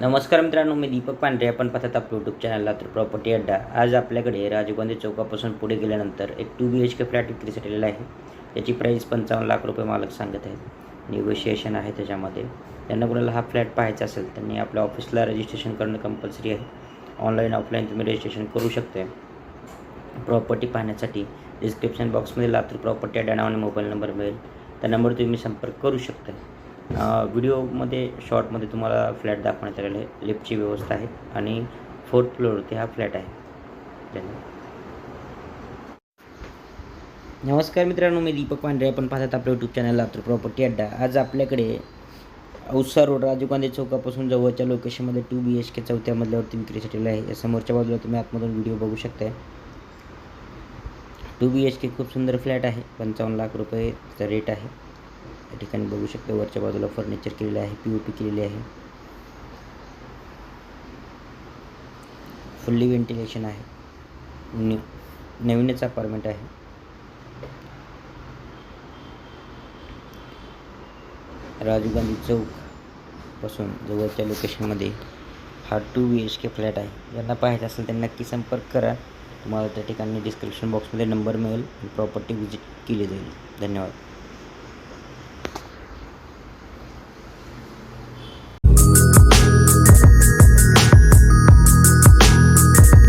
नमस्कार मित्रांनो मी दीपक पांढरे. आपण पाहतात आपलं यूट्यूब चॅनलला तर प्रॉपर्टी अड्डा आज आपल्याकडे राजीव गांधी चौकापासून पुढे गेल्यानंतर एक two B H K flat विक्रीसाठी आलेला आहे. त्याची प्राईस पंचावन्न लाख रुपये मालक सांगत आहेत. निगोशिएशन आहे त्याच्यामध्ये. त्यांना कुणाला हा फ्लॅट पाहायचा असेल त्यांनी आपल्या ऑफिसला रजिस्ट्रेशन करणं कंपल्सरी आहे. ऑनलाईन ऑफलाईन तुम्ही रजिस्ट्रेशन करू शकता प्रॉपर्टी पाहण्यासाठी डिस्क्रिप्शन बॉक्समध्ये लातूर प्रॉपर्टी अड्डा नावाने मोबाईल नंबर मिळेल. त्या नंबरवर तुम्ही संपर्क करू शकता व्हिडिओमध्ये शॉर्टमध्ये तुम्हाला फ्लॅट दाखवण्यात आलेलं आहे लिफ्टची व्यवस्था आहे आणि फोर्थ फ्लोअरवरती हा फ्लॅट आहे. धन्यवाद. नमस्कार मित्रांनो मी दीपक पांढरे. आपण पाहतात आपलं यूट्यूब चॅनल लातूर प्रॉपर्टी अड्डा. आज आपल्याकडे औसा रोड राजीव गांधी चौकापासून जवळच्या लोकेशनमध्ये टू बी एच के चौथ्या मजल्यावरती विक्रीसाठी आहे. या समोरच्या बाजूला तुम्ही आतमधून व्हिडिओ बघू शकता टू बी एच के खूप सुंदर फ्लॅट आहे. पंचावन्न लाख रुपये रेट आहे. या ठिकाणी बघू शकता वरच्या बाजूला फर्निचर केलेलं आहे पी ओ पी केलेली आहे. फुल्ली व्हेंटिलेशन आहे. नवीनच अपार्टमेंट आहे. राजीव गांधी चौकपासून जवळच्या लोकेशनमध्ये हा two B H K flat आहे. ज्यांना पाहायचं असेल त्यांना नक्की संपर्क करा. तुम्हाला त्या ठिकाणी डिस्क्रिप्शन बॉक्समध्ये नंबर मिळेल आणि प्रॉपर्टी व्हिजिट केली जाईल. धन्यवाद.